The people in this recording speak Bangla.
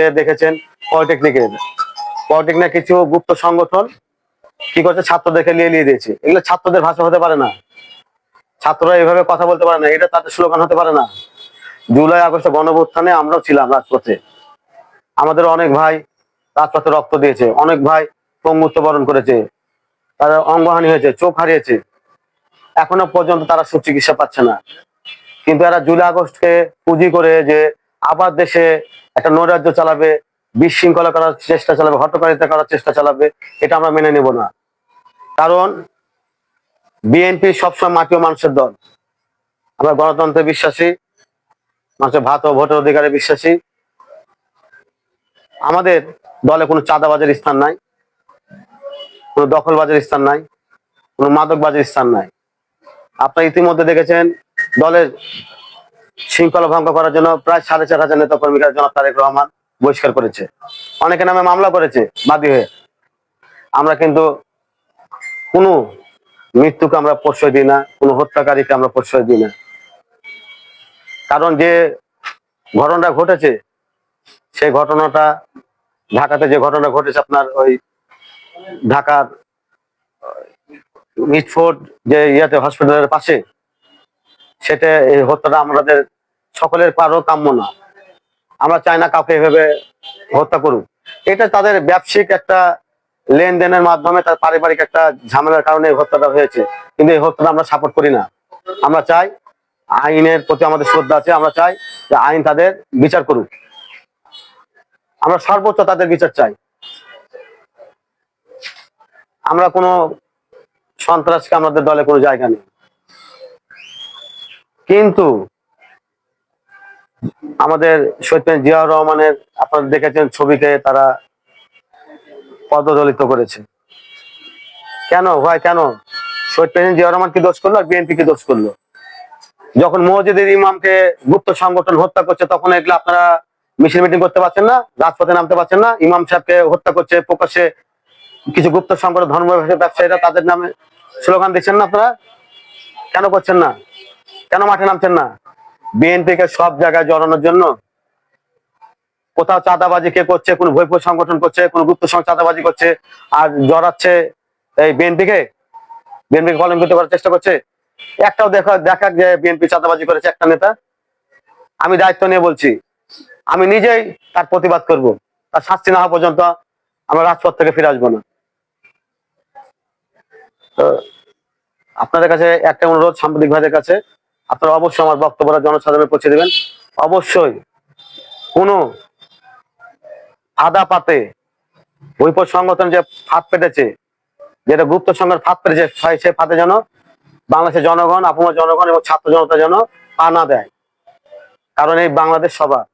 আজকে দেখেছেন? পলিটেকনিকের। পলিটেকনিক কিছু গুপ্ত সংগঠন কি করছে? ছাত্রদেরকে নিয়ে নিয়ে দিয়েছে। এগুলো ছাত্রদের ভাষা হতে পারে না। ছাত্ররা এইভাবে কথা বলতে পারে না। এটা তাদের স্লোগান হতে পারে না। জুলাই, আগস্টে গণভ্যুত্থানে আমরাও ছিলাম রাজপথে। আমাদের অনেক ভাই রাজপথে রক্ত দিয়েছে। অনেক ভাই পঙ্গুত্ব বরণ করেছে। তারা অঙ্গহানি হয়েছে, চোখ হারিয়েছে। এখনও পর্যন্ত তারা সুচিকিৎসা পাচ্ছে না। কিন্তু এরা জুলাই, আগস্টকে পুঁজি করে যে আবার দেশে একটা নৈরাজ্য চালাবে, বিশৃঙ্খলা করার চেষ্টা চালাবে, হটকারিতা করার চেষ্টা চালাবে, এটা আমরা মেনে নেব না। কারণ বিএনপি সবসময় মাটি ও মানুষের দল। আমরা গণতন্ত্রে বিশ্বাসী, মানুষের ভাত ও ভোটের অধিকারে বিশ্বাসী। আমাদের দলে কোনো চাঁদাবাজের স্থান নাই, কোনো দখলবাজের স্থান নাই, কোনো মাদকবাজের স্থান নাই। আপনারা ইতিমধ্যে দেখেছেন, দলের শৃঙ্খলা ভঙ্গ করার জন্য প্রায় সাড়ে চার হাজার নেতা কর্মীরা জনাব তারেক রহমান বহিষ্কার করেছে। অনেকে নামে মামলা করেছে, বাদী হয়ে। আমরা কিন্তু কোনো মৃত্যুকে আমরা প্রশ্রয় দিই না, কোনো হত্যাকারীকে আমরা প্রশ্রয় দিই না। কারণ যে ঘটনাটা ঘটেছে, সেই ঘটনাটা ঢাকাতে যে ঘটনা ঘটেছে আপনার ওই ঢাকার মিটফোর্ড যে ইয়াতে হসপিটালের পাশে সেটা এই হত্যাটা আমাদের সকলের কারও কাম্য না। আমরা চাই না কাউকে এভাবে হত্যা করুক। এটা তাদের ব্যবসায়িক একটা লেনদেনের মাধ্যমে তার পারিবারিক একটা ঝামেলার কারণে এই হত্যাটা হয়েছে। কিন্তু এই হত্যাটা আমরা সাপোর্ট করি না। আমরা চাই আইনের প্রতি আমাদের শ্রদ্ধা আছে। আমরা চাই যে আইন তাদের বিচার করুক। আমরা সর্বোচ্চ তাদের বিচার চাই। আমরা কোনো সন্ত্রাসকে আমাদের দলে কোনো জায়গা নেই। কিন্তু আমাদের শহীদ জিয়াউর রহমানের আপনারা দেখেছেন ছবিকে তারা পদদলিত করেছে। কেন ভাই, কেন? শহীদ জিয়াউর রহমান কি দোষ করল আর বিএনপি কি দোষ করল? যখন মসজিদের ইমামকে গুপ্ত সংগঠন হত্যা করছে, তখন এগুলো আপনারা মিছিল মিটিং করতে পারছেন না, রাজপথে নামতে পারছেন না, ইমাম সাহেবকে হত্যা করছে, প্রকাশ্যে কিছু গুপ্ত সংগঠন ধর্ম ব্যবসায়ীরা তাদের নামে স্লোগান দিচ্ছেন না আপনারা? কেন করছেন না? কেন মাঠে নামছেন না? বিএনপিকে সব জায়গায় জড়ানোর জন্য? কোথাও চাঁদাবাজি কে করছে, কোন ভৈপুর সংগঠন করছে, কোন গুপ্ত সংঘ চাঁদাবাজি করছে, আর জড়াচ্ছে এই বিএনপি কে? বিএনপি কলঙ্কিত করার চেষ্টা করছে? একটাও দেখা দেখা যে বিএনপি চাঁদাবাজি করেছে একটা নেতা। আমি দায়িত্ব নিয়ে বলছি, আমি নিজেই তার প্রতিবাদ করব। তার শাস্তি না হওয়া পর্যন্ত আমরা রাজপথ থেকে ফিরে আসব না। তো আপনাদের কাছে একটা অনুরোধ সাংবাদিক ভাইদের কাছে। আপনারা অবশ্যই আমার বক্তব্যটা জনসাধারণে পৌঁছে দেবেন। অবশ্যই কোনো আদা পাতে বৈপদ সংগঠন যে ফাঁদ পেটেছে, যেটা গুপ্ত সংঘের ফাঁদ পেটেছে সেই ফাঁদে যেন বাংলাদেশের জনগণ, আপনার জনগণ এবং ছাত্র জনতা যেন পা না দেয়। কারণ এই বাংলাদেশ সবার।